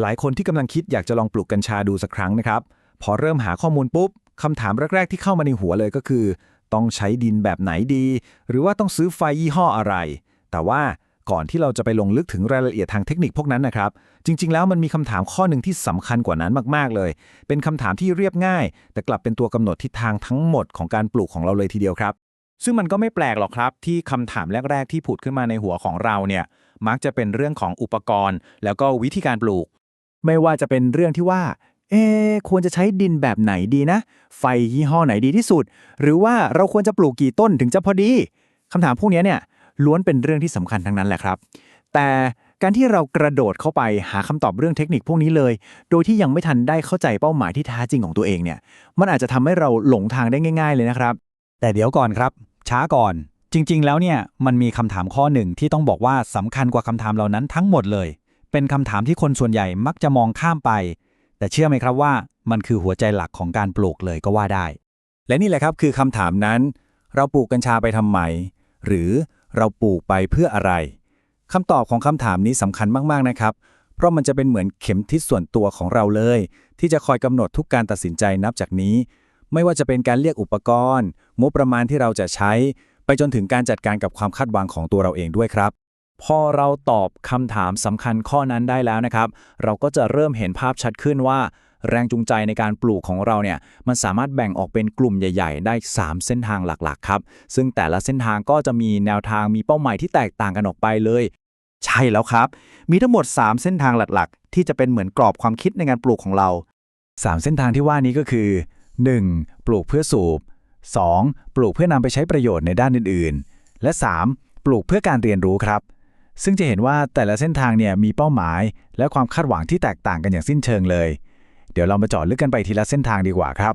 หลายคนที่กำลังคิดอยากจะลองปลูกกัญชาดูสักครั้งนะครับ พอเริ่มหาข้อมูลปุ๊บคำถามแรก ๆ ที่เข้ามาในหัวเลยก็คือ ต้องใช้ดินแบบไหนดี หรือว่าต้องซื้อไฟยี่ห้ออะไร แต่ว่าก่อนที่เราจะไปลงลึกถึงรายละเอียดทางเทคนิคพวกนั้นนะครับ จริง ๆ แล้วมันมีคำถามข้อหนึ่งที่สำคัญกว่านั้นมากๆเลย เป็นคำถามที่เรียบง่าย แต่กลับเป็นตัวกำหนดทิศทางทั้งหมดของการปลูกของเราเลยทีเดียวครับ ซึ่งมันก็ไม่แปลกหรอกครับ ที่คำถามแรก ๆ ที่ผุดขึ้นมาในหัวของเราเนี่ยมักจะเป็นเรื่องของอุปกรณ์ แล้วก็วิธีการปลูก ไม่ว่าจะเป็นเรื่องที่ว่า เอควรจะใช้ดินแบบไหนดีนะ ไฟยี่ห้อไหนดีที่สุด หรือว่าเราควรจะปลูกกี่ต้นถึงจะพอดีคำถามพวกนี้เนี่ยล้วนเป็นเรื่องที่สำคัญทั้งนั้นแหละครับ แต่การที่เรากระโดดเข้าไปหาคำตอบเรื่องเทคนิคพวกนี้เลย โดยที่ยังไม่ทันได้เข้าใจเป้าหมายที่แท้จริงของตัวเองเนี่ย มันอาจจะทำให้เราหลงทางได้ง่าย ๆ เลยนะครับ แต่เดี๋ยวก่อนครับ ช้าก่อน จริง ๆ แล้วเนี่ย มันมีคำถามข้อหนึ่งที่ต้องบอกว่าสำคัญกว่าคำถามเหล่านั้นทั้งหมดเลย เป็นคำถามที่คนส่วนใหญ่มักจะมองข้ามไป แต่เชื่อไหมครับว่ามันคือหัวใจหลักของการปลูกเลยก็ว่าได้ และนี่แหละครับคือคำถามนั้น เราปลูกกัญชาไปทำไม หรือเราปลูกไปเพื่ออะไรคำตอบของคำถามนี้สำคัญมาก ๆ นะครับ เพราะมันจะเป็นเหมือนเข็มทิศส่วนตัวของเราเลย ที่จะคอยกำหนดทุกการตัดสินใจนับจากนี้ ไม่ว่าจะเป็นการเรียกอุปกรณ์งบประมาณที่เราจะใช้ ไปจนถึงการจัดการกับความคาดหวังของตัวเราเองด้วยครับ พอเราตอบคำถามสำคัญข้อนั้นได้แล้วนะครับ เราก็จะเริ่มเห็นภาพชัดขึ้นว่า แรงจูงใจในการปลูกของเราเนี่ยมันสามารถแบ่งออกเป็นกลุ่มใหญ่ ๆ ได้ 3 เส้นทางหลักๆ ครับ ซึ่งแต่ละเส้นทางก็จะมีแนวทางมีเป้าหมายที่แตกต่างกันออกไปเลย ใช่แล้วครับ มีทั้งหมด 3 เส้นทางหลักๆ ที่จะเป็นเหมือนกรอบความคิดในการปลูกของเรา 3 เส้นทางที่ว่านี้ก็คือ 1. ปลูกเพื่อสูบ 2. ปลูกเพื่อนำไปใช้ประโยชน์ในด้านอื่นๆ และ 3. ปลูกเพื่อการเรียนรู้ครับ ซึ่งจะเห็นว่าแต่ละเส้นทางเนี่ยมีเป้าหมาย และความคาดหวังที่แตกต่างกันอย่างสิ้นเชิงเลย เดี๋ยวเรามาเจาะลึกกันไปทีละเส้นทางดีกว่าครับ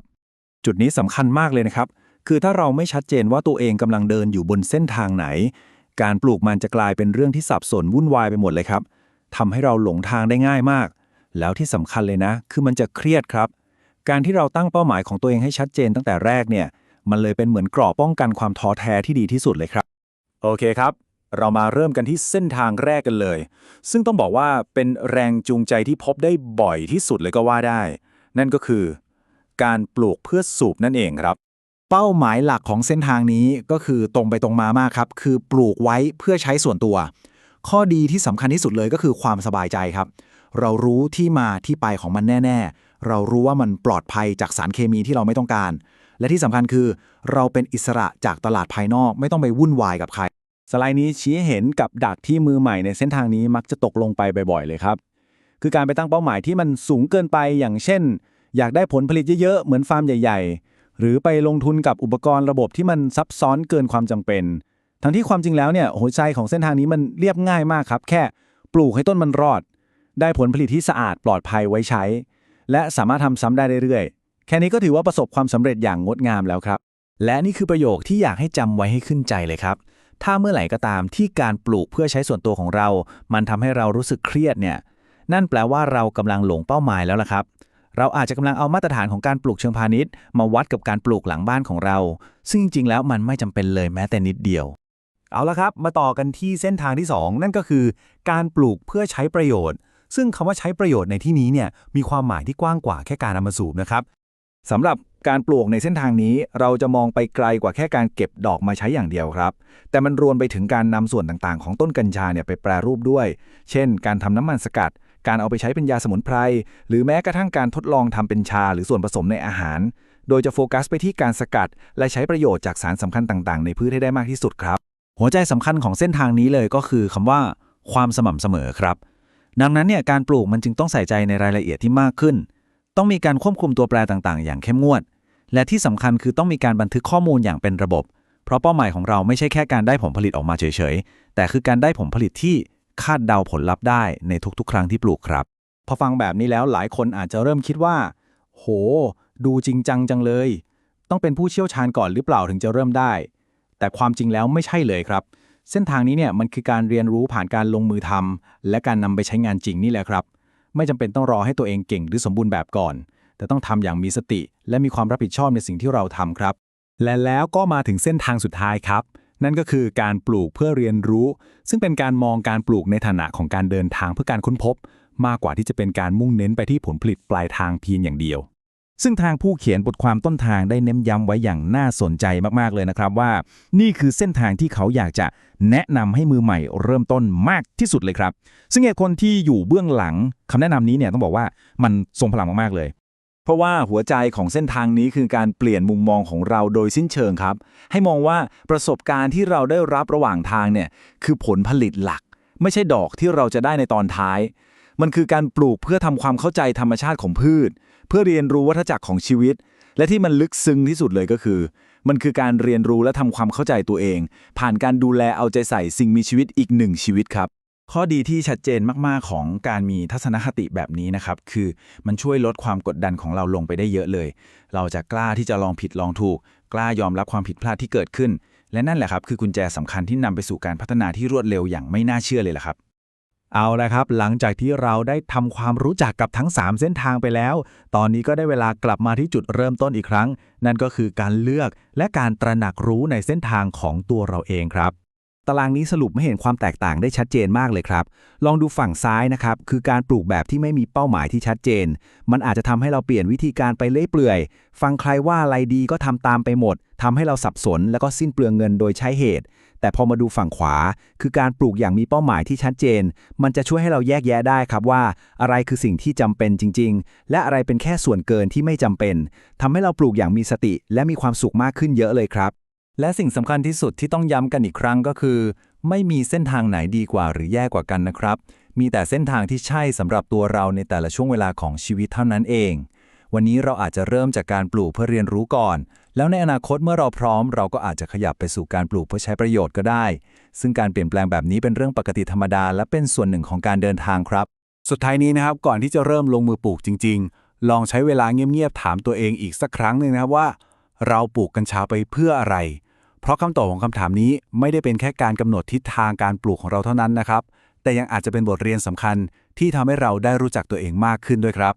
จุดนี้สำคัญมากเลยนะครับ คือถ้าเราไม่ชัดเจนว่าตัวเองกำลังเดินอยู่บนเส้นทางไหน การปลูกมันจะกลายเป็นเรื่องที่สับสนวุ่นวายไปหมดเลยครับทำให้เราหลงทางได้ง่ายมาก แล้วที่สำคัญเลยนะ คือมันจะเครียดครับ การที่เราตั้งเป้าหมายของตัวเองให้ชัดเจนตั้งแต่แรกเนี่ย มันเลยเป็นเหมือนกรอบป้องกันความท้อแท้ที่ดีที่สุดเลยครับ โอเคครับ เรามาเริ่มกันที่เส้นทางแรกกันเลย ซึ่งต้องบอกว่าเป็นแรงจูงใจที่พบได้บ่อยที่สุดเลยก็ว่าได้ นั่นก็คือ การปลูกเพื่อสูบนั่นเองครับ เป้าหมายหลักของเส้นทางนี้ก็คือตรงไปตรงมามากครับ คือปลูกไว้เพื่อใช้ส่วนตัว ข้อดีที่สำคัญที่สุดเลยก็คือความสบายใจครับ เรารู้ที่มาที่ไปของมันแน่ ๆ เรารู้ว่ามันปลอดภัยจากสารเคมีที่เราไม่ต้องการ และที่สำคัญคือ เราเป็นอิสระจากตลาดภายนอกไม่ต้องไปวุ่นวายกับใคร สไลด์นี้ชี้เห็นกับดักที่มือใหม่ในเส้นทางนี้มักจะตกลงไปบ่อยๆเลยครับ คือการไปตั้งเป้าหมายที่มันสูงเกินไปอย่างเช่น อยากได้ผลผลิตเยอะๆ เหมือนฟาร์มใหญ่ ๆ หรือไปลงทุนกับอุปกรณ์ระบบที่มันซับซ้อนเกินความจำเป็น ทั้งที่ความจริงแล้วเนี่ยหัวใจของเส้นทางนี้มันเรียบง่ายมากครับ แค่ปลูกให้ต้นมันรอด ได้ผลผลิตที่สะอาดปลอดภัยไว้ใช้ และสามารถทำซ้ำได้เรื่อยๆ แค่นี้ก็ถือว่าประสบความสำเร็จอย่างงดงามแล้วครับ และนี่คือประโยคที่อยากให้จำไว้ให้ขึ้นใจเลยครับ ถ้าเมื่อไหร่ก็ตามที่การปลูกเพื่อใช้ส่วนตัวของเรา มันทำให้เรารู้สึกเครียดเนี่ย นั่นแปลว่าเรากำลังหลงเป้าหมายแล้วล่ะครับ เราอาจจะกำลังเอามาตรฐานของการปลูกเชิงพาณิชย์ มาวัดกับการปลูกหลังบ้านของเรา ซึ่งจริงๆแล้วมันไม่จำเป็นเลยแม้แต่นิดเดียว เอาละครับ มาต่อกันที่เส้นทางที่ 2 นั่นก็คือ การปลูกเพื่อใช้ประโยชน์ ซึ่งคำว่าใช้ประโยชน์ในที่นี้เนี่ยมีความหมายที่กว้างกว่าแค่การนำมาสูบนะครับ สำหรับการปลูกในเส้นทางนี้เราจะมองไปไกลกว่าแค่การเก็บดอกมาใช้อย่างเดียวครับ แต่มันรวมไปถึงการนำส่วนต่างๆ ของต้นกัญชาเนี่ยไปแปรรูปด้วย เช่น การทำน้ำมันสกัด การเอาไปใช้เป็นยาสมุนไพร หรือแม้กระทั่งการทดลองทำเป็นชาหรือส่วนผสมในอาหาร โดยจะโฟกัสไปที่การสกัด และใช้ประโยชน์จากสารสำคัญต่างๆ ในพืชให้ได้มากที่สุดครับ หัวใจสำคัญของเส้นทางนี้เลยก็คือคำว่า ความสม่ำเสมอครับ ดังนั้นเนี่ยการปลูกมันจึงต้องใส่ใจในรายละเอียดที่มากขึ้น ต้องมีการควบคุมตัวแปรต่างๆ อย่างเข้มงวด และที่สำคัญคือต้องมีการบันทึกข้อมูลอย่างเป็นระบบ เพราะเป้าหมายของเราไม่ใช่แค่การได้ผลผลิตออกมาเฉยๆ แต่คือการได้ผลผลิตที่คาดเดาผลลัพธ์ได้ในทุกๆ ครั้งที่ปลูกครับ พอฟังแบบนี้แล้วหลายคนอาจจะเริ่มคิดว่า โห ดูจริงจังจังเลย ต้องเป็นผู้เชี่ยวชาญก่อนหรือเปล่าถึงจะเริ่มได้ แต่ความจริงแล้วไม่ใช่เลยครับ เส้นทางนี้เนี่ยมันคือการเรียนรู้ผ่านการลงมือทำและการนำไปใช้งานจริงนี่แหละครับ ไม่จำเป็นต้องรอให้ตัวเองเก่งหรือสมบูรณ์แบบก่อน แต่ต้องทำอย่างมีสติ และมีความรับผิดชอบในสิ่งที่เราทำครับ และแล้วก็มาถึงเส้นทางสุดท้ายครับ นั่นก็คือการปลูกเพื่อเรียนรู้ ซึ่งเป็นการมองการปลูกในฐานะของการเดินทางเพื่อการค้นพบ มากกว่าที่จะเป็นการมุ่งเน้นไปที่ผลผลิตปลายทางเพียงอย่างเดียว ซึ่งทางผู้เขียนบทความต้นทางได้เน้นย้ำไว้อย่างน่าสนใจมากๆเลยนะครับว่า นี่คือเส้นทางที่เขาอยากจะแนะนำให้มือใหม่เริ่มต้นมากที่สุดเลยครับ ซึ่งเหตุคนที่อยู่เบื้องหลังคำแนะนำนี้เนี่ยต้องบอกว่ามันทรงพลังมากๆเลย เพราะว่าหัวใจของเส้นทางนี้คือการเปลี่ยนมุมมองของเราโดยสิ้นเชิงครับ ให้มองว่าประสบการณ์ที่เราได้รับระหว่างทางเนี่ยคือผลผลิตหลัก ไม่ใช่ดอกที่เราจะได้ในตอนท้าย มันคือการปลูกเพื่อทำความเข้าใจธรรมชาติของพืช เพื่อเรียนรู้วัฏจักรของชีวิต และที่มันลึกซึ้งที่สุดเลยก็คือ มันคือการเรียนรู้และทำความเข้าใจตัวเอง ผ่านการดูแลเอาใจใส่สิ่งมีชีวิตอีกหนึ่งชีวิตครับ ข้อดีที่ชัดเจนมากๆของการมีทัศนคติแบบนี้นะครับ คือมันช่วยลดความกดดันของเราลงไปได้เยอะเลย เราจะกล้าที่จะลองผิดลองถูก กล้ายอมรับความผิดพลาดที่เกิดขึ้น และนั่นแหละครับคือกุญแจสำคัญที่นำไปสู่การพัฒนาที่รวดเร็วอย่างไม่น่าเชื่อเลยล่ะครับ เอาละครับ หลังจากที่เราได้ทำความรู้จักกับทั้ง 3 เส้นทางไปแล้ว ตอนนี้ก็ได้เวลากลับมาที่จุดเริ่มต้นอีกครั้ง นั่นก็คือการเลือกและการตระหนักรู้ในเส้นทางของตัวเราเองครับ ตารางนี้สรุปไม่เห็นความแตกต่างได้ชัดเจนมากเลยครับ ลองดูฝั่งซ้ายนะครับ คือการปลูกแบบที่ไม่มีเป้าหมายที่ชัดเจน มันอาจจะทำให้เราเปลี่ยนวิธีการไปเล่ยเปลื่อย ฟังใครว่าอะไรดีก็ทำตามไปหมดทำให้เราสับสน แล้วก็สิ้นเปลืองเงินโดยใช้เหตุ แต่พอมาดูฝั่งขวา คือการปลูกอย่างมีเป้าหมายที่ชัดเจน มันจะช่วยให้เราแยกแยะได้ครับว่า อะไรคือสิ่งที่จำเป็นจริง ๆ และอะไรเป็นแค่ส่วนเกินที่ไม่จำเป็นทำให้เราปลูกอย่างมีสติ และมีความสุขมากขึ้นเยอะเลยครับ และสิ่งสำคัญที่สุดที่ต้องย้ำกันอีกครั้งก็คือ ไม่มีเส้นทางไหนดีกว่าหรือแย่กว่ากันนะครับ มีแต่เส้นทางที่ใช่สำหรับตัวเราในแต่ละช่วงเวลาของชีวิตเท่านั้นเองวันนี้เราอาจจะเริ่มจากการปลูกเพื่อเรียนรู้ก่อน แล้วในอนาคตเมื่อเราพร้อม เราก็อาจจะขยับไปสู่การปลูกเพื่อใช้ประโยชน์ก็ได้ ซึ่งการเปลี่ยนแปลงแบบนี้เป็นเรื่องปกติธรรมดา และเป็นส่วนหนึ่งของการเดินทางครับ สุดท้ายนี้นะครับก่อนที่จะเริ่มลงมือปลูกจริง ๆ ลองใช้เวลาเงียบๆถามตัวเองอีกสักครั้งหนึ่งนะครับว่า เราปลูกกัญชาไปเพื่ออะไร เพราะคำตอบของคำถามนี้ไม่ได้เป็นแค่การกำหนดทิศทางการปลูกของเราเท่านั้นนะครับแต่ยังอาจจะเป็นบทเรียนสำคัญที่ทำให้เราได้รู้จักตัวเองมากขึ้นด้วยครับ